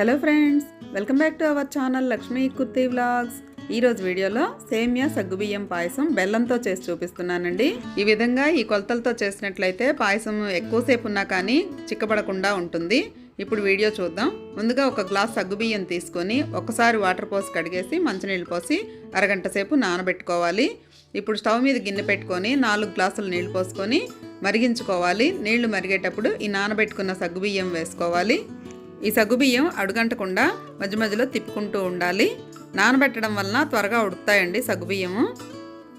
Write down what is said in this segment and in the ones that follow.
Hello friends welcome back to our channel Lakshmi kurti vlogs ఈరోజు వీడియోలో సేమియా సగ్గుబియ్యం పాయసం బెల్లంతో చేసి చూపిస్తున్నానండి. ఈ విధంగా ఈ కొలతలతో చేసినట్లయితే పాయసం ఎక్కువసేపు ఉన్నా కానీ చిక్కబడకుండా ఉంటుంది. ఇప్పుడు వీడియో చూద్దాం. ముందుగా ఒక గ్లాస్ సగ్గుబియ్యం తీసుకొని ఒకసారి వాటర్ పోసి కడిగేసి మంచినీళ్ళు పోసి అరగంట సేపు నానబెట్టుకోవాలి. ఇప్పుడు స్టవ్ మీద గిన్నె పెట్టుకొని నాలుగు గ్లాసులు నీళ్ళు పోసుకొని మరిగించుకోవాలి. నీళ్ళు మరిగేటప్పుడు ఈ నానబెట్టుకున్న సగ్గుబియ్యం వేసుకోవాలి. ఈ సగ్గుబియ్యం అడుగంటకుండా మధ్య మధ్యలో తిప్పుకుంటూ ఉండాలి. నానబెట్టడం వలన త్వరగా ఉడుకుతాయండి సగ్గుబియ్యము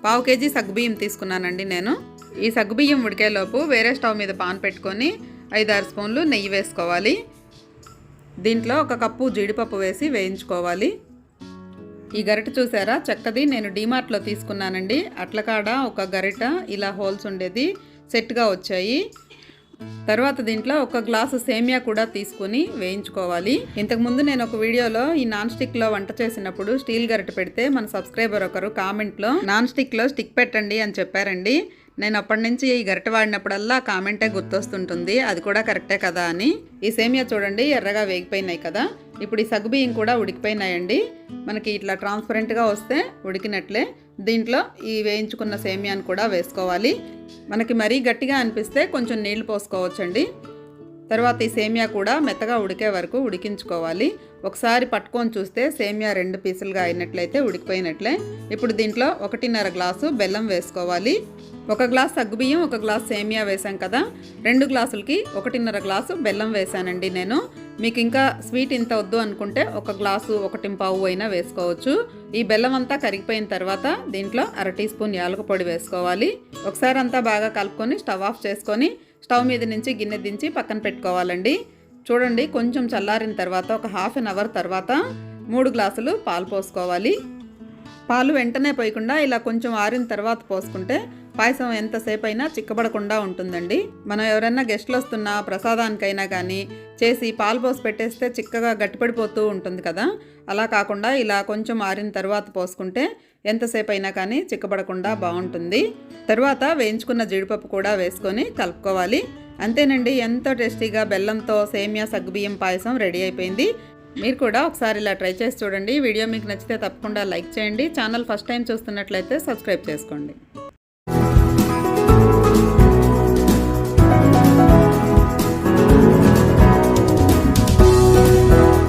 పావు కేజీ సగ్గుబియ్యం తీసుకున్నానండి నేను. ఈ సగ్గుబియ్యం ఉడికేలోపు వేరే స్టవ్ మీద పాన్ పెట్టుకొని ఐదారు స్పూన్లు నెయ్యి వేసుకోవాలి. దీంట్లో ఒక కప్పు జీడిపప్పు వేసి వేయించుకోవాలి. ఈ గరిట చూసారా? చక్కది నేను డీమార్ట్లో తీసుకున్నానండి. అట్లకాడ ఒక గరిట ఇలా హోల్స్ ఉండేది. సెట్గా వచ్చాయి. తర్వాత దీంట్లో ఒక గ్లాసు సేమియా కూడా తీసుకుని వేయించుకోవాలి. ఇంతకుముందు నేను ఒక వీడియోలో ఈ నాన్ స్టిక్లో వంట చేసినప్పుడు స్టీల్ గరిట పెడితే మన సబ్స్క్రైబర్ ఒకరు కామెంట్లో నాన్ స్టిక్లో స్టిక్ పెట్టండి అని చెప్పారండి. నేను అప్పటి నుంచి ఈ గరిట వాడినప్పుడల్లా కామెంటే గుర్తొస్తుంటుంది. అది కూడా కరెక్టే కదా అని. ఈ సేమియా చూడండి ఎర్రగా వేగిపోయినాయి కదా. ఇప్పుడు ఈ సగ్గుబియ్యం కూడా ఉడికిపోయినాయండి. మనకి ఇట్లా ట్రాన్స్పరెంట్గా వస్తే ఉడికినట్లే. దీంట్లో ఈ వేయించుకున్న సేమియాను కూడా వేసుకోవాలి. మనకి మరీ గట్టిగా అనిపిస్తే కొంచెం నీళ్ళు పోసుకోవచ్చండి. తర్వాత ఈ సేమియా కూడా మెత్తగా ఉడికే వరకు ఉడికించుకోవాలి. ఒకసారి పట్టుకొని చూస్తే సేమియా రెండు పీసులుగా అయినట్లయితే ఉడికిపోయినట్లే. ఇప్పుడు దీంట్లో ఒకటిన్నర గ్లాసు బెల్లం వేసుకోవాలి. ఒక గ్లాస్ సగ్గుబియ్యం ఒక గ్లాస్ సేమియా వేసాం కదా. రెండు గ్లాసులకి ఒకటిన్నర గ్లాసు బెల్లం వేసానండి నేను. మీకు ఇంకా స్వీట్ ఇంత వద్దు అనుకుంటే ఒక గ్లాసు ఒకటి పావు అయినా వేసుకోవచ్చు. ఈ బెల్లం అంతా కరిగిపోయిన తర్వాత దీంట్లో అర టీ స్పూన్ యాలక పొడి వేసుకోవాలి. ఒకసారి అంతా బాగా కలుపుకొని స్టవ్ ఆఫ్ చేసుకొని స్టవ్ మీద నుంచి గిన్నె దించి పక్కన పెట్టుకోవాలండి. చూడండి కొంచెం చల్లారిన తర్వాత ఒక హాఫ్ అన్ అవర్ తర్వాత మూడు గ్లాసులు పాలు పోసుకోవాలి. పాలు వెంటనే పోయకుండా ఇలా కొంచెం ఆరిన తర్వాత పోసుకుంటే పాయసం ఎంతసేపు అయినా చిక్కబడకుండా ఉంటుందండి. మనం ఎవరైనా గెస్ట్లు వస్తున్నా ప్రసాదానికైనా కానీ చేసి పాలు పోసి పెట్టేస్తే చిక్కగా గట్టిపడిపోతూ ఉంటుంది కదా. అలా కాకుండా ఇలా కొంచెం ఆరిన తర్వాత పోసుకుంటే ఎంతసేపు అయినా కానీ చిక్కబడకుండా బాగుంటుంది. తర్వాత వేయించుకున్న జీడిపప్పు కూడా వేసుకొని కలుపుకోవాలి. అంతేనండి ఎంతో టేస్టీగా బెల్లంతో సేమియా సగ్గుబియ్యం పాయసం రెడీ అయిపోయింది. మీరు కూడా ఒకసారి ఇలా ట్రై చేసి చూడండి. వీడియో మీకు నచ్చితే తప్పకుండా లైక్ చేయండి. ఛానల్ ఫస్ట్ టైం చూస్తున్నట్లయితే సబ్స్క్రైబ్ చేసుకోండి.